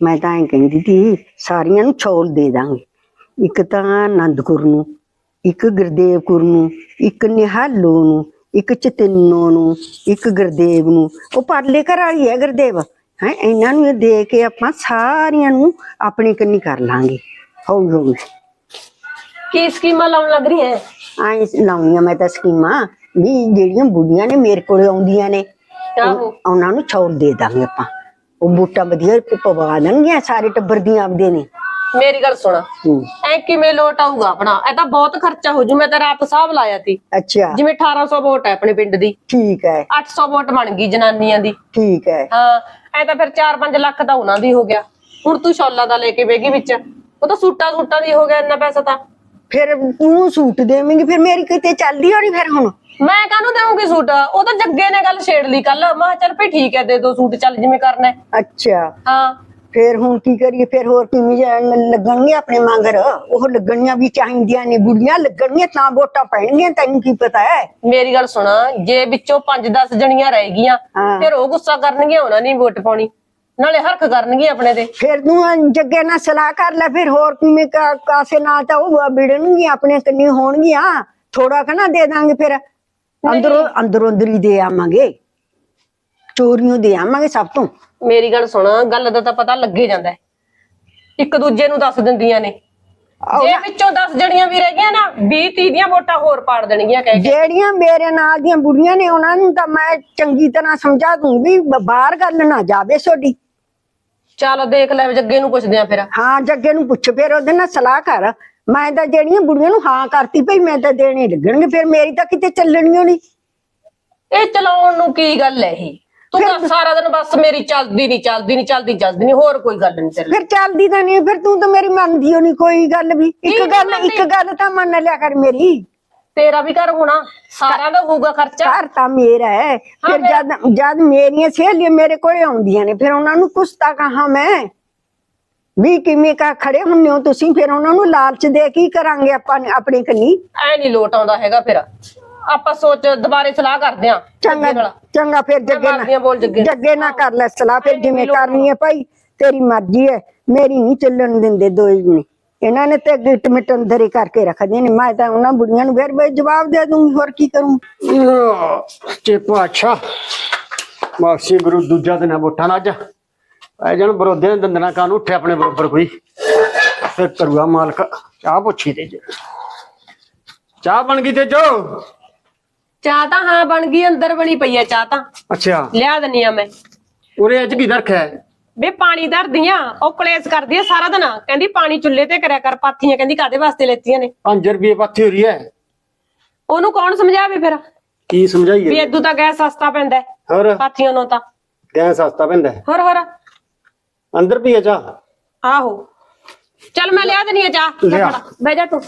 ਮੈਂ ਤਾਂ ਐਂ ਕਹਿੰਦੀ ਸੀ ਸਾਰੀਆਂ ਨੂੰ ਛੋਲ ਦੇ ਦਾਂਗੇ। ਇੱਕ ਤਾਂ ਆਨੰਦਪੁਰ ਨੂੰ ਇੱਕ ਗੁਰਦੇਵਪੁਰ ਨੂੰ ਇੱਕ ਨਿਹਾਲੋ ਨੂੰ ਇੱਕ ਚਤਿੰਨੋ ਨੂੰ ਇੱਕ ਗੁਰਦੇਵ ਨੂੰ। ਉਹ ਪਰਲੇ ਘਰ ਵਾਲੀ ਹੈ ਗੁਰਦੇਵ। ਹੈ ਇਹਨਾਂ ਨੂੰ ਇਹ ਦੇ ਕੇ ਆਪਾਂ ਸਾਰੀਆਂ ਨੂੰ ਆਪਣੇ ਕੰਨੀ ਕਰ ਲਾਂਗੇ। ਹੌਲੀ ਹੌਲੀ। ਕੀ ਸਕੀਮਾਂ ਲਾਉਣ ਲੱਗ ਰਹੀ ਹੈ ਆਏ ਲਾਉਣੀਆਂ ਮੈਂ ਤਾਂ ਸਕੀਮਾਂ। ਵੀ ਜਿਹੜੀਆਂ ਬੁੱਢੀਆਂ ਨੇ ਮੇਰੇ ਕੋਲੇ ਆਉਂਦੀਆਂ ਨੇ ਉਹਨਾਂ ਨੂੰ ਛੋਲ ਦੇ ਦਾਂਗੇ ਆਪਾਂ। ਉਹ ਬੂਟਾ ਵਧੀਆ ਪਵਾ ਦੇਣਗੀਆਂ ਸਾਰੇ ਟੱਬਰ ਦੀਆਂ ਆਪਦੇ ਨੇ। ਮੇਰੀ ਗੱਲ ਸੁਣ। ਹੂੰ, ਐ ਕਿਵੇਂ ਲੋਟ ਆਊਗਾ ਆਪਣਾ? ਇਹ ਤਾਂ ਬਹੁਤ ਖਰਚਾ ਹੋ ਜੂ ਮੈਂ ਤਾਂ ਰਾਤ ਹਿਸਾਬ ਲਾਇਆ ਤੀ ਅੱਛਾ। ਜਿਵੇਂ 1800 ਵੋਟ ਹੈ ਆਪਣੇ ਪਿੰਡ ਦੀ। ਠੀਕ ਹੈ। 800 ਵੋਟ ਬਣ ਗਈ ਜਨਾਨੀਆਂ ਦੀ। ਠੀਕ ਹੈ। ਹਾਂ ਐ ਤਾਂ ਫਿਰ 4-5 ਲੱਖ ਦਾ ਉਹਨਾਂ ਦੀ ਹੋ ਗਿਆ। ਹੁਣ ਤੂੰ ਸ਼ੌਲਾ ਦਾ ਲੈ ਕੇ ਬੇਗੀ ਵਿੱਚ। ਉਹ ਤਾਂ ਸੂਟਾਂ ਸੂਟਾਂ ਦੀ ਹੋ ਗਿਆ ਇੰਨਾ ਪੈਸਾ ਤਾਂ। ਫਿਰ ਤੂੰ ਸੂਟ ਦੇਵੇਂਗੀ ਫਿਰ ਮੇਰੀ ਕਿਤੇ ਚੱਲਦੀ ਹੋਣੀ ਫਿਰ ਹੁਣ? ਮੈਂ ਕਾਹਨੂੰ ਦੇਵਾਂਗੀ ਸੂਟ? ਉਹ ਤਾਂ ਜੱਗੇ ਨੇ ਗੱਲ ਛੇੜ ਲਈ ਕੱਲ ਮੈਂ ਕਿਹਾ ਚੱਲ ਭਈ ਠੀਕ ਹੈ ਦੇ ਦੋ ਸੂਟ ਚੱਲ ਜਿਵੇਂ ਕਰਨਾ ਹੈ। ਅੱਛਾ। ਹਾਂ। ਫਿਰ ਹੁਣ ਕੀ ਕਰੀਏ? ਫਿਰ ਹੋਰ ਕਿਵੇਂ ਜਾਣ ਲੱਗਣਗੇ ਆਪਣੇ ਮੰਗਰ? ਉਹ ਲੱਗਣੀਆਂ ਵੀ ਚਾਹੀਦੀਆਂ ਨੇ ਬੁੜੀਆਂ ਲੱਗਣਗੀਆਂ ਤਾਂ ਵੋਟਾਂ ਪੈਣਗੀਆਂ ਤੈਨੂੰ ਕੀ ਪਤਾ ਹੈ? ਮੇਰੀ ਗੱਲ ਸੁਣ ਜੇ ਵਿੱਚੋਂ 5-10 ਜਣੀਆਂ ਰਹਿ ਗਈਆਂ ਹਾਂ। ਫਿਰ ਉਹ ਗੁੱਸਾ ਕਰਨਗੀਆਂ ਉਹਨਾਂ ਨੇ ਵੋਟ ਪਾਉਣੀ। ਨਾਲੇ ਹਰਖ ਕਰਨਗੀਆਂ ਆਪਣੇ ਤੇ। ਫਿਰ ਤੂੰ ਜੱਗੇ ਨਾਲ ਸਲਾਹ ਕਰ ਲੈ ਫਿਰ ਹੋਰ ਕਿਵੇਂ ਕਾ- ਕਾਸੇ ਨਾਲ ਤਾਂ ਉਹ ਵਿੜਨਗੀਆਂ ਆਪਣੇ ਕੰਨੀ ਹੋਣਗੀਆਂ। ਥੋੜਾ ਕਨਾ ਦੇ ਦਾਂਗੇ ਫਿਰ। ਅੰਦਰੋਂ ਅੰਦਰੋਂ ਅੰਦਰੀ ਦੇ ਆਵਾਂਗੇ। ਚੋਰੀਆਂ ਦੇ ਆਵਾਂਗੇ ਸਭ ਤੋਂ। ਮੇਰੀ ਗੱਲ ਸੁਣ ਗੱਲ ਦਾ ਤਾਂ ਪਤਾ ਲੱਗੇ ਜਾਂਦਾ। ਹੈ। ਇੱਕ ਦੂਜੇ ਨੂੰ ਦੱਸ ਦਿੰਦੀਆਂ ਨੇ। ਜੇ ਵਿੱਚੋਂ 10 ਜਣੀਆਂ ਵੀ ਰਹਿ ਗਈਆਂ ਨਾ 20 30 ਦੀਆਂ ਵੋਟਾਂ ਹੋਰ ਪਾੜ ਦੇਣਗੀਆਂ ਕਹਿ ਕੇ। ਜਿਹੜੀਆਂ ਮੇਰੇ ਨਾਲ ਦੀਆਂ ਬੁੜੀਆਂ ਨੇ ਉਹਨਾਂ ਨੂੰ ਤਾਂ ਮੈਂ ਚੰਗੀ ਤਰ੍ਹਾਂ ਸਮਝਾ ਦੂੰਗੀ ਬ- ਬਾਹਰ ਗੱਲ ਨਾ ਜਾਵੇ ਤੁਹਾਡੀ ਚਲੋ ਦੇਖ ਲੈ ਜੱਗੇ ਨੂੰ ਪੁੱਛਦੇ ਆ ਫਿਰ। ਹਾਂ ਜੱਗੇ ਨੂੰ ਪੁੱਛ ਫਿਰ ਉਹਦੇ ਨਾਲ ਸਲਾਹ ਕਰ। ਮੈਂ ਤਾਂ ਜਿਹੜੀਆਂ ਬੁੜੀਆਂ ਨੂੰ ਹਾਂ ਕਰਤੀ ਭਈ ਮੈਂ ਤਾਂ ਦੇਣੇ ਲੱਗਣਗੇ ਫਿਰ ਮੇਰੀ ਤਾਂ ਕਿਤੇ ਚੱਲਣੀਓ ਨਹੀਂ। ਇਹ ਚਲਾਉਣ ਨੂੰ ਕੀ ਗੱਲ ਹੈ ਇਹ? ਤੂੰ ਤਾਂ ਸਾਰਾ ਦਿਨ ਬਸ ਮੇਰੀ ਚੱਲਦੀ ਨਹੀਂ ਚੱਲਦੀ ਨਹੀਂ ਚੱਲਦੀ ਚੱਲਦੀ ਨਹੀਂ ਹੋਰ ਕੋਈ ਗੱਲ ਨਹੀਂ ਤੇਰੇ ਫਿਰ ਚੱਲਦੀ ਤਾਂ ਨਹੀਂ ਫਿਰ ਤੂੰ ਤਾਂ ਮੇਰੀ ਮੰਨਦੀ ਓ ਨਹੀਂ ਕੋਈ ਗੱਲ ਵੀ। ਇੱਕ ਗੱਲ। ਇੱਕ ਗੱਲ ਤਾਂ ਮੰਨ ਲਿਆ ਕਰ ਮੇਰੀ। ਤੇਰਾ ਵੀ ਘਰ ਹੋਣਾ ਸਾਰਿਆਂ ਦਾ ਹੋਊਗਾ ਖਰਚਾ। ਘਰ ਤਾਂ ਮੇਰਾ ਹੈ ਫਿਰ ਜਦ ਜਦ ਮੇਰੀਆਂ ਸਹੇਲੀਆਂ ਮੇਰੇ ਕੋਲੇ ਆਉਂਦੀਆਂ ਨੇ ਫਿਰ ਉਹਨਾਂ ਨੂੰ ਕੁਛ ਤਾਂ ਕਹਾ ਮੈਂ? ਵੀ ਕਿਵੇਂ ਕਾ ਖੜੇ ਹੁੰਨੇ ਹੋ ਤੁਸੀਂ? ਫਿਰ ਉਹਨਾਂ ਨੂੰ ਲਾਲਚ ਦੇ ਕੀ ਕਰਾਂਗੇ ਆਪਾਂ ਆਪਣੇ ਕੰਨੀ? ਐ ਨਹੀਂ ਲੋਟ ਆਉਂਦਾ ਹੈਗਾ ਫਿਰ। ਆਪਾਂ ਸੋਚ ਦੁਬਾਰੇ ਸਲਾਹ ਕਰਦੇ ਆ ਚੰਗਾ ਚੰਗਾ ਫਿਰ ਜੱਗੇ ਮਾਰਦੀਆਂ ਬੋਲ ਜੱਗੇ। ਨਾਲ ਜੱਗੇ ਨਾਲ ਕਰ ਲੈ ਸਲਾਹ ਫਿਰ ਜਿਵੇਂ ਕਰਨੀ ਹੈ ਭਾਈ ਤੇਰੀ ਮਰਜ਼ੀ ਹੈ ਮੇਰੀ ਨਹੀਂ ਚੱਲਣ ਦਿੰਦੇ ਦੋਈ ਨੇ ਇਹਨਾਂ ਨੇ ਤੇ ਗਿੱਟ ਮਿੱਟ ਅੰਦਰ ਹੀ ਕਰਕੇ ਰੱਖਦੇ ਨੇ। ਮੈਂ ਤਾਂ ਉਹਨਾਂ ਬੁੜੀਆਂ ਨੂੰ ਫਿਰ ਬਈ ਜਵਾਬ ਦੇ ਦੂੰਗੀ ਹੋਰ ਕੀ ਕਰੂੰ? ਚੇ ਪਾਛਾ ਮਾਸੀ ਗੁਰੂ ਦੂਜਾ ਦਿਨ ਆ ਵੋਟਾਂ ਦਾ ਅੱਜ। ਐ ਜਣ ਬਰੋਦੇ ਨੇ ਦੰਦਨਾ ਕਾਨੂੰ ਉੱਠੇ ਆਪਣੇ ਬਰੋਬਰ ਕੋਈ? ਫਿਰ ਕਰੂਗਾ ਮਾਲਕ ਚਾਹ ਪੁੱਛੀ ਤੇ ਚਾਹ ਬਣ ਗਈ ਤੇ ਜੋ ਚਾਹ ਤਾਂ ਹਾਂ ਬਣ ਗਈ ਅੰਦਰ ਬਣੀ ਪਈ ਆ ਚਾਹ ਤਾਂ। ਅੱਛਾ। ਲਿਆ ਦਨੀ ਆ ਮੈਂ। ਉਰੇ ਅੱਜ ਕੀ ਰੱਖਿਆ ਹੈ? ਵੇ ਪਾਣੀ ਧਰਦੀਆਂ ਉਹ ਕਲੇਸ਼ ਕਰਦੀ ਆ ਸਾਰਾ ਦਿਨ। ਕਹਿੰਦੀ ਪਾਣੀ ਚੁੱਲ੍ਹੇ ਤੇ ਕਰਿਆ ਕਰ ਪਾਥੀਆਂ ਕਹਿੰਦੀ ਕਾਦੇ ਵਾਸਤੇ ਲੈਤੀਆਂ ਨੇ? 5 ਰੁਪਏ ਪਾਥੀ ਹੋ ਰਹੀ ਹੈ। ਉਹਨੂੰ ਕੌਣ ਸਮਝਾਵੇ ਫਿਰ? ਕੀ ਵੀ ਸਮਝਾਈਏ ਏਦੂ ਤਾਂ ਗੈਸ ਸਸਤਾ ਪੈਂਦਾ ਹੈ, ਹੋਰ? ਪਾਥੀਆਂ ਨੂੰ ਤਾਂ। ਗੈਸ ਸਸਤਾ ਪੈਂਦਾ ਹੈ। ਹੋਰ ਹੋਰ। ਅੰਦਰ ਵੀ ਹੈ ਚਾਹ। ਆਹੋ। ਚੱਲ ਮੈਂ ਲਿਆ ਦਨੀ ਆ ਚਾਹ। ਲੈ ਲਿਆ। ਫੜਾ, ਬਹਿ ਜਾ ਤੂੰ।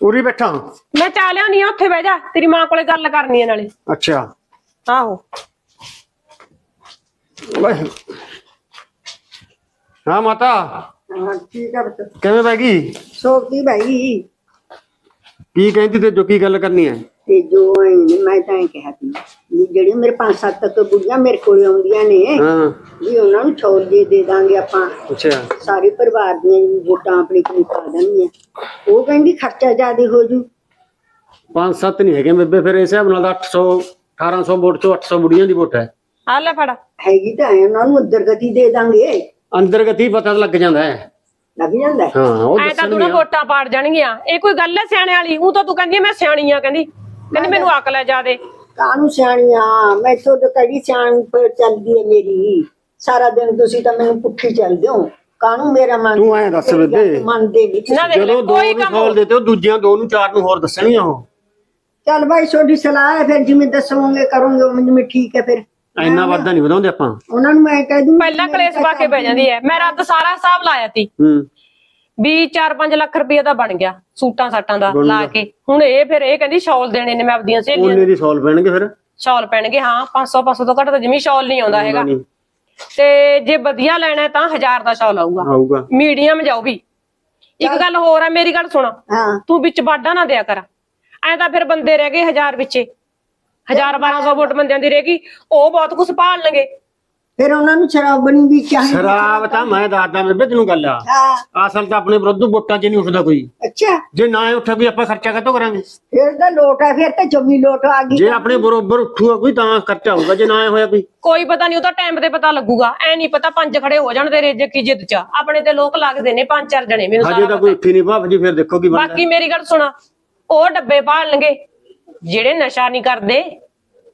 ਉਰੀ ਬੈਠਾ ਮੈਂ ਚਾਹ ਲਿਆਉਣੀ ਆ ਉੱਥੇ ਬਹਿ ਜਾ। ਤੇਰੀ ਮਾਂ ਕੋਲੇ ਗੱਲ ਕਰਨੀ ਆ ਨਾਲੇ। ਅੱਛਾ। ਆਹੋ। ਹਾਂ ਮਾਤਾ। ਹਾਂ ਠੀਕ ਹੈ ਬਤ ਕਿਵੇਂ ਬੈ ਗਈ? ਭਾਈ ਕੀ ਕਹਿੰਦੀ ਤੇ ਜੋ ਕੀ ਗੱਲ ਕਰਨੀ ਹੈ? ਤੇ ਜੋ ਇਹ ਮੈਂ ਤਾਂ ਇਹ ਕਿਹਾ ਸੀ ਵੀ ਜਿਹੜੀਆਂ ਮੇਰੇ ਪੰਜ ਸੱਤ ਤੱਕ ਬੁੜੀਆਂ ਮੇਰੇ ਕੋਲੇ ਆਉਂਦੀਆਂ ਨੇ ਹਾਂ। ਵੀ ਉਹਨਾਂ ਨੂੰ ਛੋਲ ਦੇ ਦੇ ਦਾਂਗੇ ਆਪਾਂ। ਅੱਛਾ। ਸਾਰੇ ਪਰਿਵਾਰ ਦੀਆਂ ਵੀ ਵੋਟਾਂ ਆਪਣੀ ਕੋਲ ਪਾ ਦੇਣਗੀਆਂ। ਉਹ ਕਹਿੰਦੀ ਖਰਚਾ ਜ਼ਿਆਦਾ ਹੋ ਜੂ। ਪੰਜ ਸੱਤ ਨਹੀਂ ਹੈਗੇ ਬੇਬੇ ਫਿਰ ਇਸ ਹਿਸਾਬ ਨਾਲ ਤਾਂ 800 1800 ਵੋਟ ਚੋਂ 800 ਬੁੜੀਆਂ ਦੀ ਵੋਟ ਹੈ। ਆ ਲੈ ਫੜ। ਹੈਗੀ ਤਾਂ ਹੈ ਉਹਨਾਂ ਨੂੰ ਅੰਦਰ ਗਤੀ ਦੇ ਦਾਂਗੇ। ਅੰਦਰ ਗਤੀ ਪਤਾ ਲੱਗ ਜਾਂਦਾ ਹੈ। ਲੱਗ ਜਾਂਦਾ ਹੈ। ਹਾਂ ਉਹ ਐ ਤਾਂ ਤੂੰ ਨਾ। ਦੱਸਣਗੇ ਵੋਟਾਂ ਪਾੜ ਜਾਣਗੀਆਂ। ਇਹ ਕੋਈ ਗੱਲ ਹੈ ਸਿਆਣੇ ਵਾਲੀ? ਉਹ ਤਾਂ ਤੂੰ ਕਹਿੰਦੀ ਮੈਂ ਸਿਆਣੀ ਆ ਕਹਿੰਦੀ। ਕਹਿੰਦੀ ਮੈਨੂੰ ਅਕਲ ਹੈ ਜਿਆਦੇ। ਕਾਹਨੂੰ ਸਿਆਣੀਆਂ ਮੈਂ ਤੋਂ ਕੜੀ ਸਿਆਣ ਪਰ ਚੱਲਦੀ ਹੈ ਮੇਰੀ। ਸਾਰਾ ਦਿਨ ਤੁਸੀਂ ਤਾਂ ਮੈਨੂੰ ਪੁੱਠੀ ਚੱਲਦੇ ਹੋ। ਕਾਹਨੂੰ ਮੇਰਾ ਮਨ ਤੂੰ ਐਂ ਦੱਸ ਬੇਬੇ। ਮੰਨਦੇ ਨਹੀਂ ਤੁਸੀਂ। ਨਾ ਦੇਖ ਲੈ ਜਦੋਂ ਦੋ ਕੋਈ ਨੂੰ ਕੰਮ ਖੋਲ ਦਿੱਤੇ ਉਹ ਦੂਜਿਆਂ ਦੋ ਨੂੰ ਚਾਰ ਨੂੰ ਹੋਰ ਦੱਸਣੀਆਂ ਉਹ। ਚੱਲ ਭਾਈ ਛੋਟੀ ਸਲਾਹ ਹੈ ਫਿਰ ਜਿਵੇਂ ਦੱਸੋਗੇ ਕਰੋਗੇ ਉਵੇਂ ਜਿਵੇਂ ਠੀਕ ਹੈ ਫਿਰ। ਇੰਨਾ ਵਾਧਾ ਨਹੀਂ ਵਧਾਉਂਦੇ ਆਪਾਂ। ਉਹਨਾਂ ਨੂੰ ਮੈਂ ਕਹਿ ਦੂੰ ਪਹਿਲਾਂ ਕਲੇਸ਼ ਪਾ ਕੇ ਬਹਿ ਜਾਂਦੀ ਹੈ। ਮੈਂ ਰਾਤ ਸਾਰਾ ਹਿਸਾਬ ਲਾਇਆ ਤੀ ਹੂੰ। ਵੀ 4-5 ਲੱਖ ਰੁਪਏ ਦਾ ਬਣ ਗਿਆ ਸੂਟਾਂ ਸਾਟਾਂ ਦਾ। ਲਾ ਕੇ। ਹੁਣ ਇਹ ਫਿਰ ਇਹ ਕਹਿੰਦੀ ਸ਼ਾਲ ਦੇਣੇ ਨੇ ਮੈਂ ਆਪਦੀਆਂ ਸਹੇਲੀਆਂ ਉਹਨੇ ਦੀ ਸੌਲ ਪੈਣਗੇ ਫਿਰ? ਸ਼ਾਲ ਪੈਣਗੇ ਹਾਂ 500 500 ਤੋਂ ਘੱਟ ਤਾਂ ਜਿਮੀ ਸ਼ਾਲ ਨਹੀਂ ਆਉਂਦਾ ਹੈਗਾ। ਤੇ ਜੇ ਵਧੀਆ ਲੈਣਾ ਤਾਂ 1000 ਦਾ ਸ਼ਾਲ ਆਊਗਾ। ਆਊਗਾ। ਮੀਡੀਅਮ ਜਾਓ ਵੀ। ਇੱਕ ਗੱਲ ਹੋਰ ਹੈ ਮੇਰੀ ਗੱਲ ਸੁਣ। ਹਾਂ। ਤੂੰ ਵਿੱਚ ਵਾਢਾ ਨਾ ਦਿਆ ਕਰ। ਐਂ ਤਾਂ ਫਿਰ ਬੰਦੇ ਰਹਿ ਗਏ 1000 ਵਿੱਚੇ। 1000 1200 ਵੋਟ ਬੰਦਿਆਂ ਦੀ ਰਹਿ ਗਈ। ਉਹ ਬਹੁਤ ਕੁਝ ਭਾਲਣਗੇ। ਫਿਰ ਉਹਨਾਂ ਨੂੰ ਸ਼ਰਾਬਣੀ ਵੀ ਚਾਹੀਦੀ ਸ਼ਰਾਬ ਤਾਂ ਮੈਂ ਦੱਸਦਾ ਬੇਬੇ ਤੈਨੂੰ ਗੱਲ। ਆ ਹਾਂ। ਅਸਲ ਤਾਂ ਆਪਣੇ ਵਿਰੁੱਧ ਵੋਟਾਂ 'ਚ ਨਹੀਂ ਉੱਠਦਾ ਕੋਈ। ਅੱਛਾ। ਜੇ ਨਾ ਉੱਠੇ ਵੀ ਆਪਾਂ ਖਰਚਾ ਕਾਹਤੋਂ ਕਰਾਂਗੇ? ਫਿਰ ਤਾਂ ਲੋਟ ਹੈ ਫਿਰ ਤਾਂ ਜਮੀ ਲੋਟ ਆ ਗਈ। ਜੇ ਆਪਣੇ ਬਰੋਬਰ ਉੱਠੂਗਾ ਕੋਈ ਤਾਂ ਖਰਚਾ ਹੋਊਗਾ ਜੇ ਨਾ ਹੋਇਆ ਕੋਈ। ਕੋਈ ਪਤਾ ਨਹੀਂ ਉਹ ਤਾਂ ਟਾਈਮ ਤੇ ਪਤਾ ਲੱਗੂਗਾ। ਐ ਨਹੀਂ ਪਤਾ ਪੰਜ ਖੜੇ ਹੋ ਜਾਣ ਤੇਰੇ ਜੇ ਕੀ ਜਿੱਦ ਚ ਆਪਣੇ ਤੇ ਲੋਕ ਲੱਗਦੇ ਨੇ ਪੰਜ ਚਾਰ ਜਣੇ ਮੈਨੂੰ ਹਜੇ ਸਾਰਾ ਤਾਂ। ਕੋਈ ਉੱਠੀ ਨਹੀਂ ਭਾਵ ਜੀ ਫਿਰ ਦੇਖੋ ਕੀ ਬਣਦਾ। ਬਾਕੀ ਮੇਰੀ ਗੱਲ ਸੁਣਾ ਉਹ ਡੱਬੇ ਪਾਲਣਗੇ ਜਿਹੜੇ ਨਸ਼ਾ ਨਹੀਂ ਕਰਦੇ